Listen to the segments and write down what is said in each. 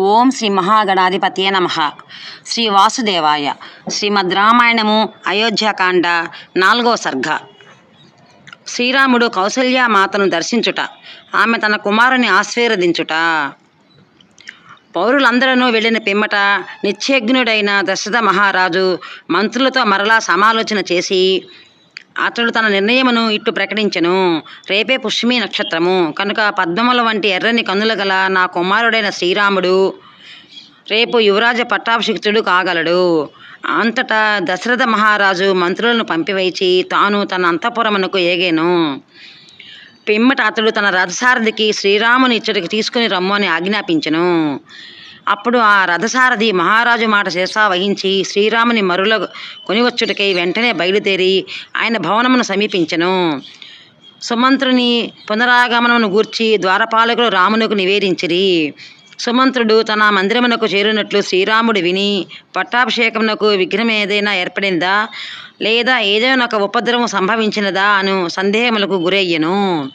ఓం శ్రీ మహాగణాధిపతియే నమ. శ్రీ వాసుదేవాయ. శ్రీమద్ రామాయణము అయోధ్యకాండ నాలుగో సర్గ. శ్రీరాముడు కౌసల్యామాతను దర్శించుట ఆమె తన కుమారుని ఆశీర్వదించుట. పౌరులందరూ వెళ్ళిన పిమ్మట నిత్యజ్ఞుడైన దశరథ మహారాజు మంత్రులతో మరలా సమాలోచన చేసి అతడు తన నిర్ణయమును ఇట్టు ప్రకటించెను. రేపే పుష్మి నక్షత్రము. కనుక పద్మముల వంటి ఎర్రని కన్నుల గల నా కుమారుడైన శ్రీరాముడు రేపు యువరాజ పట్టాభిషిక్తుడు కాగలడు. అంతటా దశరథ మహారాజు మంత్రులను పంపివేచి తాను తన అంతఃపురమునకు ఏగేను. పిమ్మట అతడు తన రథసారథికి శ్రీరాముని ఇచ్చటికి తీసుకుని రమ్ము అని ఆజ్ఞాపించెను. అప్పుడు ఆ రథసారథి మహారాజు మాట శేషా వహించి శ్రీరాముని మరుల కొనివచ్చుటకై వెంటనే బయలుదేరి ఆయన భవనమును సమీపించెను. సుమంత్రుని పునరాగమనమును గూర్చి ద్వారపాలకులు రామునకు నివేదించిరి. సుమంత్రుడు తన మందిరమునకు చేరినట్లు శ్రీరాముడు విని పట్టాభిషేకమునకు విఘ్నం ఏదైనా ఏర్పడిందా? లేదా ఏదైనా ఒక ఉపద్రవం సంభవించినదా? అను సందేహములకు గురయ్యను.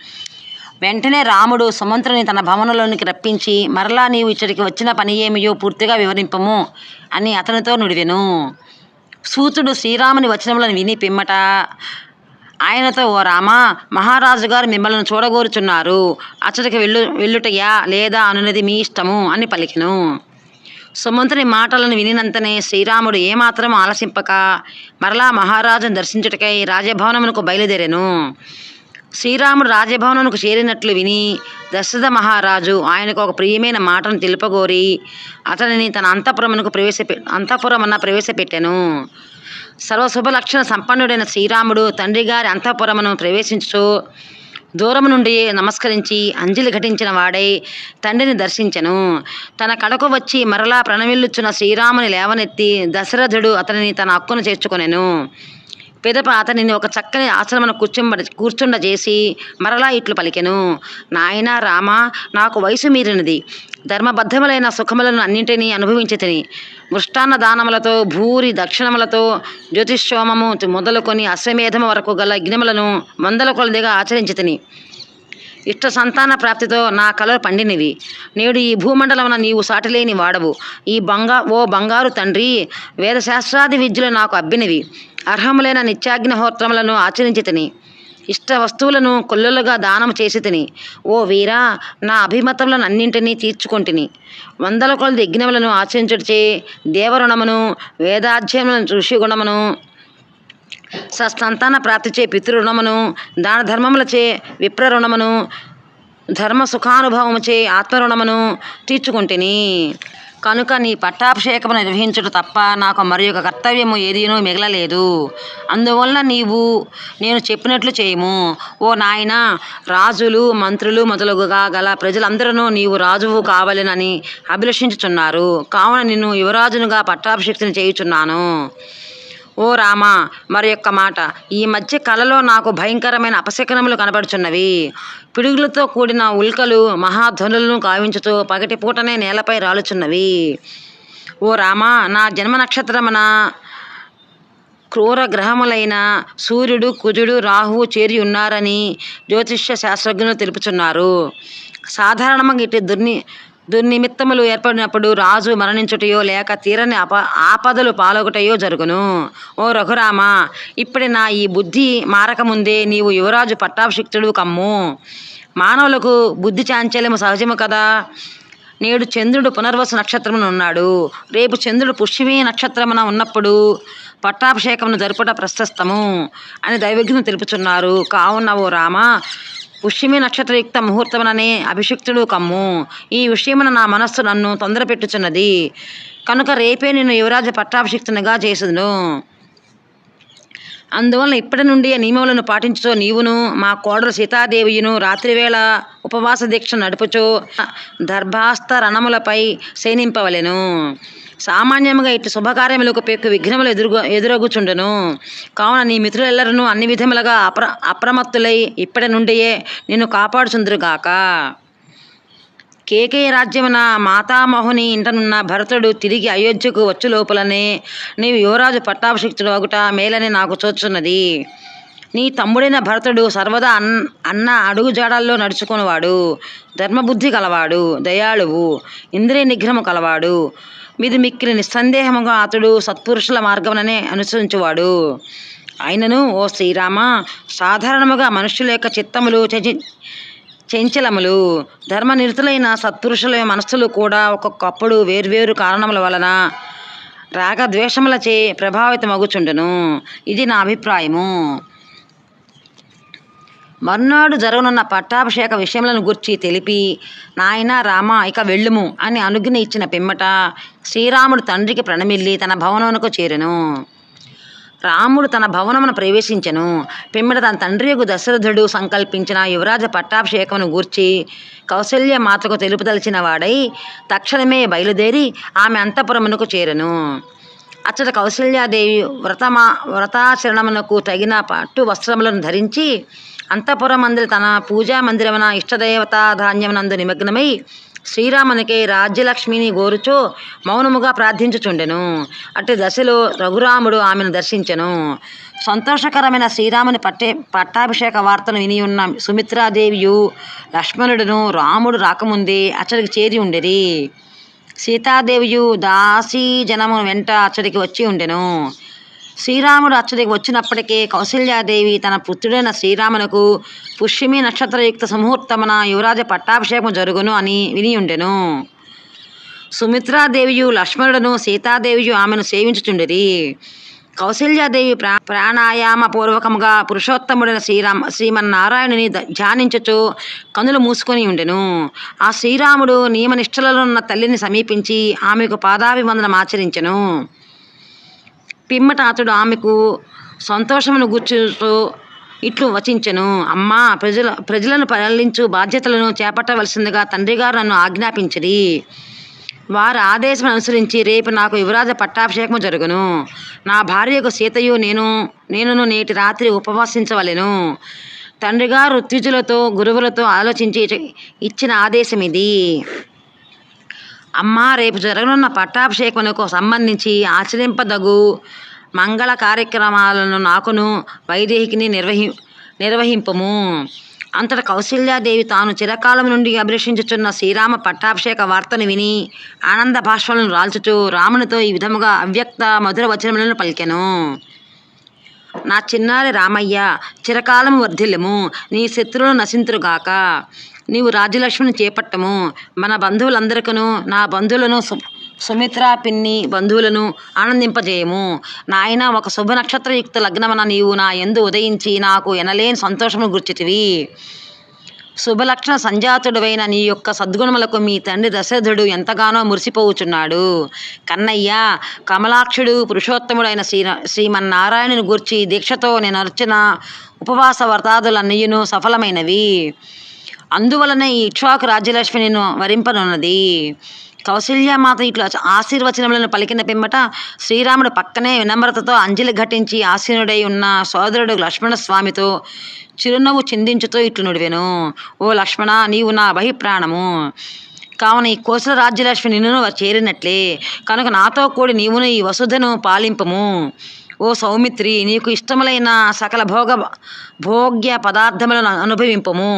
వెంటనే రాముడు సుమంత్రుని తన భవనంలోనికి రప్పించి మరలా నీవు ఇచ్చడికి వచ్చిన పని ఏమియో పూర్తిగా వివరింపము అని అతనితో నుడివెను. సూతుడు శ్రీరాముని వచనములను విని పిమ్మట ఆయనతో ఓ రామా మహారాజు గారు మిమ్మల్ని చూడగోరుచున్నారు. అచ్చటికి వెళ్ళు వెళ్ళుటయా లేదా అనున్నది మీ ఇష్టము అని పలికెను. సుమంతుని మాటలను వినినంతనే శ్రీరాముడు ఏమాత్రం ఆలసింపక మరలా మహారాజును దర్శించుటకై రాజభవనమునకు బయలుదేరెను. శ్రీరాముడు రాజభవనంకు చేరినట్లు విని దశరథ మహారాజు ఆయనకు ఒక ప్రియమైన మాటను తెలుపగోరి అతనిని తన అంతఃపురమునకు ప్రవేశపె అంతఃపురమున ప్రవేశపెట్టాను. సర్వశుభ లక్షణ సంపన్నుడైన శ్రీరాముడు తండ్రి గారి అంతఃపురమును ప్రవేశించు దూరము నుండి నమస్కరించి అంజలి ఘటించిన వాడై తండ్రిని దర్శించను. తన కడకు వచ్చి మరలా ప్రణవిల్లుచున్న శ్రీరాముని లేవనెత్తి దశరథుడు అతనిని తన హక్కును చేర్చుకొనెను. పిదప అతనిని ఒక చక్కని ఆశ్రమను కూర్చుంబ చేసి మరలా ఇట్లు పలికెను. నాయన రామ నాకు వయసు మీరినది. ధర్మబద్ధములైన సుఖములను అన్నింటినీ అనుభవించి తిని మృష్టాన్న దానములతో భూరి దక్షిణములతో జ్యోతిష్యోమము మొదలుకొని అశ్వమేధము వరకు గల యజ్ఞములను వందల కొలదిగా ఆచరించి తిని ఇష్ట సంతాన ప్రాప్తితో నా కలలు పండినవి. నేడు ఈ భూమండలమున నీవు సాటిలేని వాడవు. ఈ బంగా ఓ బంగారు తండ్రి వేదశాస్త్రాది విద్యలు నాకు అబ్బినవి. అర్హములైన నిత్యాగ్నిహోత్రములను ఆచరించి తిని ఇష్ట వస్తువులను కొల్లులుగా దానం చేసి తిని ఓ వీరా నా అభిమతములను అన్నింటినీ తీర్చుకొంటిని. వందల కొలది యజ్ఞములను ఆచరించుడిచే దేవరుణమును వేదాధ్యయములను ఋషి గుణమును సత్సంతాన ప్రాప్తిచే పితృరుణమును దాన ధర్మములచే విప్రరుణమును ధర్మ సుఖానుభవముచే ఆత్మరుణమును తీర్చుకుంటుని. కనుక నీ పట్టాభిషేకము నిర్వహించుట తప్ప నాకు మరి ఒక కర్తవ్యము ఏదీనో మిగలలేదు. అందువల్ల నీవు నేను చెప్పినట్లు చేయము. ఓ నాయన రాజులు మంత్రులు మొదలుగుగా గల ప్రజలందరూ నీవు రాజువు కావాలనని అభిలషించుచున్నారు. కావున నిన్ను యువరాజునుగా పట్టాభిషేక్తిని చేయుచున్నాను. ఓ రామ మరి యొక్క మాట. ఈ మధ్య కలలో నాకు భయంకరమైన అపశకనములు కనబడుచున్నవి. పిడుగులతో కూడిన ఉల్కలు మహాధ్వనులను కావించుతూ పగటి పూటనే నేలపై రాలుచున్నవి. ఓ రామ నా జన్మ నక్షత్రమున క్రూర గ్రహములైన సూర్యుడు కుజుడు రాహువు చేరి ఉన్నారని జ్యోతిష్య శాస్త్రజ్ఞులు తెలుపుచున్నారు. సాధారణంగా ఇటు దుర్ని దుర్నిమిత్తములు ఏర్పడినప్పుడు రాజు మరణించుటయో లేక తీరని అప ఆపదలు పాలొకటయో జరుగును. ఓ రఘురామ ఇప్పటి నా ఈ బుద్ధి మారకముందే నీవు యువరాజు పట్టాభిషిక్తుడు కమ్ము. మానవులకు బుద్ధి చాంచల్యము సహజము కదా. నేడు చంద్రుడు పునర్వసు నక్షత్రమున ఉన్నాడు. రేపు చంద్రుడు పుష్యమి నక్షత్రమున ఉన్నప్పుడు పట్టాభిషేకమును జరుపుట ప్రశస్తము అని దైవజ్ఞులు తెలుపుచున్నారు. కావున ఓ రామ పుష్యమి నక్షత్రయుక్త ముహూర్తముననే అభిషిక్తుడు కమ్ము. ఈ విషయమున నా మనస్సు నన్ను తొందరపెట్టుచున్నది. కనుక రేపే నిన్ను యువరాజ పట్టాభిషిక్తునిగా చేసుదును. అందువలన ఇప్పటి నుండి ఆ నియమములను పాటించుతో నీవును మా కోడలు సీతాదేవియును రాత్రివేళ ఉపవాస దీక్ష నడుపుచో దర్భాస్త రణములపై శయనింపవలెను. సామాన్యముగా ఇటు శుభకార్యములకు పెక్కు విఘ్నములు ఎదురుగు ఎదురగుచుండును. కావున నీ మిత్రులెల్లరూ అన్ని విధములుగా అప్ర అప్రమత్తులై ఇప్పటి నుండియే నిన్ను కాపాడుచుందురుగాక. కేకే రాజ్యమున మాతామహుని ఇంటనున్న భరతుడు తిరిగి అయోధ్యకు వచ్చు లోపలనే నీవు యువరాజు పట్టాభిషిక్తుడు అగుట మేలని నాకు చూచున్నది. నీ తమ్ముడైన భరతుడు సర్వదా అన్ అన్న అడుగుజాడల్లో నడుచుకునేవాడు. ధర్మబుద్ధి కలవాడు దయాళువు ఇంద్రియ నిగ్రహము కలవాడు. మీది మిక్కిలి నిస్సందేహముగా అతడు సత్పురుషుల మార్గముననే అనుసరించువాడు. అయినను ఓ శ్రీరామ సాధారణముగా మనుష్యుల యొక్క చిత్తములు చంచి చెంచలములు ధర్మనిరతులైన సత్పురుషుల మనస్సులు కూడా ఒక్కొక్కప్పుడు వేర్వేరు కారణముల వలన రాగద్వేషములచే ప్రభావితమగుచుండును. ఇది నా అభిప్రాయము. మర్నాడు జరగనున్న పట్టాభిషేక విషయములను గుర్చి తెలిపి నాయన రామ ఇక వెళ్ళుము అని అనుజ్ఞ ఇచ్చిన పిమ్మట శ్రీరాముడు తండ్రికి ప్రణమిల్లి తన భవనమునకు చేరెను. రాముడు తన భవనమును ప్రవేశించెను. పిమ్మట తన తండ్రి యొక్క దశరథుడు సంకల్పించిన యువరాజ పట్టాభిషేకమును గూర్చి కౌశల్య మాతకు తెలుపుదలిచిన వాడై తక్షణమే బయలుదేరి ఆమె అంతఃపురమునకు చేరెను. అచ్చట కౌశల్యాదేవి వ్రతమా వ్రతాచరణమునకు తగిన పట్టు వస్త్రములను ధరించి అంతఃపురమందరి తన పూజా మందిరమున ఇష్టదేవతా ధాన్యమునందు నిమగ్నమై శ్రీరామునికి రాజ్యలక్ష్మిని గోరుచో మౌనముగా ప్రార్థించుచుండెను. అట్టి దశలో రఘురాముడు ఆమెను దర్శించెను. సంతోషకరమైన శ్రీరాముని పట్టే పట్టాభిషేక వార్తను విని ఉన్న సుమిత్రాదేవియు లక్ష్మణుడును రాముడు రాకముందే అచ్చడికి చేరి ఉండేది సీతాదేవియు దాసీ జనము వెంట అచ్చడికి వచ్చి ఉండెను. శ్రీరాముడు అచ్చడికి వచ్చినప్పటికే కౌశల్యాదేవి తన పుత్రుడైన శ్రీరామునకు పుష్యమి నక్షత్రయుక్త ముహూర్తమున యువరాజ పట్టాభిషేకం జరుగును అని వినియుండెను. సుమిత్రాదేవియు లక్ష్మణుడును సీతాదేవియు ఆమెను సేవించుచుండిరి. కౌశల్యాదేవి ప్రా ప్రాణాయామ పూర్వకముగా పురుషోత్తముడైన శ్రీరామ శ్రీమన్నారాయణుని ద- ధ్యానించుచు కనులు మూసుకొని ఉండెను. ఆ శ్రీరాముడు నియమనిష్టలలో ఉన్న తల్లిని సమీపించి ఆమెకు పాదాభివందనం ఆచరించెను. పిమ్మట అతడు ఆమెకు సంతోషమును గుర్చుతూ ఇట్లు వచించెను. అమ్మా ప్రజల ప్రజలను పాలించు బాధ్యతలను చేపట్టవలసిందిగా తండ్రిగారు నన్ను ఆజ్ఞాపించిరి. వారి ఆదేశం అనుసరించి రేపు నాకు యువరాజ పట్టాభిషేకము జరుగును. నా భార్యకు సీతయు నేను నేనును నేటి రాత్రి ఉపవాసించవలెను. తండ్రిగారు ఋత్విజులతో గురువులతో ఆలోచించి ఇచ్చిన ఆదేశం ఇది అమ్మ రేపు జరగనున్న పట్టాభిషేకమునకు సంబంధించి ఆచరింపదగు మంగళ కార్యక్రమాలను నాకును వైదేహికిని నిర్వహి నిర్వహింపము. అంతట కౌశల్యాదేవి తాను చిరకాలం నుండి అభిలషించుచున్న శ్రీరామ పట్టాభిషేక వార్తను విని ఆనంద భాష్పాలను రాల్చుచు రామునితో ఈ విధముగా అవ్యక్త మధుర వచనములను పలికెను. నా చిన్నారి రామయ్య చిరకాలం వర్ధిల్లము నీ శత్రువులు నశింతురుగాక. నీవు రాజ్యలక్ష్మిని చేపట్టము. మన బంధువులందరికను నా బంధువులను సు సుమిత్ర పిన్ని బంధువులను ఆనందింపజేయము. నాయన ఒక శుభ నక్షత్రయుక్త లగ్నమన నీవు నా ఎందు ఉదయించి నాకు ఎనలేని సంతోషము గుర్చితివి. శుభలక్షణ సంజాతుడవైన నీ యొక్క సద్గుణములకు మీ తండ్రి దశరథుడు ఎంతగానో మురిసిపోవుచున్నాడు. కన్నయ్య కమలాక్షుడు పురుషోత్తముడైన శ్రీ శ్రీమన్నారాయణుని గూర్చి దీక్షతో నేను అర్చన ఉపవాస వ్రతాదులన్నయ్యను సఫలమైనవి. అందువలన ఈ ఇక్ష్వాకు రాజ్యలక్ష్మి నేను వరింపనున్నది. కౌశల్యమాత ఇట్లా ఆశీర్వచనములను పలికిన పిమ్మట శ్రీరాముడు పక్కనే వినమ్రతతో అంజలి ఘటించి ఆసీనుడై ఉన్న సోదరుడు లక్ష్మణ స్వామితో చిరునవ్వు చిందించుతూ ఇట్లు నుడివెను ఓ లక్ష్మణ నీవు నా బహిప్రాణము. కావున ఈ కోసల రాజ్యలక్ష్మి నిన్ను చేరినట్లే. కనుక నాతో కూడి నీవును ఈ వసుధను పాలింపము. ఓ సౌమిత్రి నీకు ఇష్టములైన సకల భోగ భోగ్య పదార్థములను అనుభవింపము.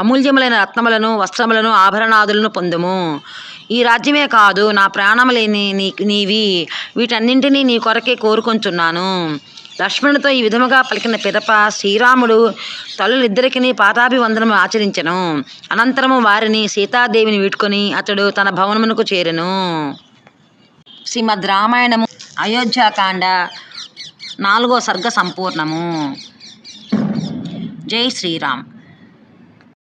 అమూల్యములైన రత్నములను వస్త్రములను ఆభరణాదులను పొందుము. ఈ రాజ్యమే కాదు నా ప్రాణములేని నీ నీవి. వీటన్నింటినీ నీ కొరకే కోరుకొంచున్నాను. లక్ష్మణుడితో ఈ విధముగా పలికిన పిదప శ్రీరాముడు తల్లులిద్దరికీ పాదాభివందనము ఆచరించెను. అనంతరము వారిని సీతాదేవిని వీడ్కొని అతడు తన భవనమునకు చేరెను. శ్రీమద్ రామాయణము అయోధ్యాకాండ నాలుగో సర్గ సంపూర్ణము. జై శ్రీరామ్.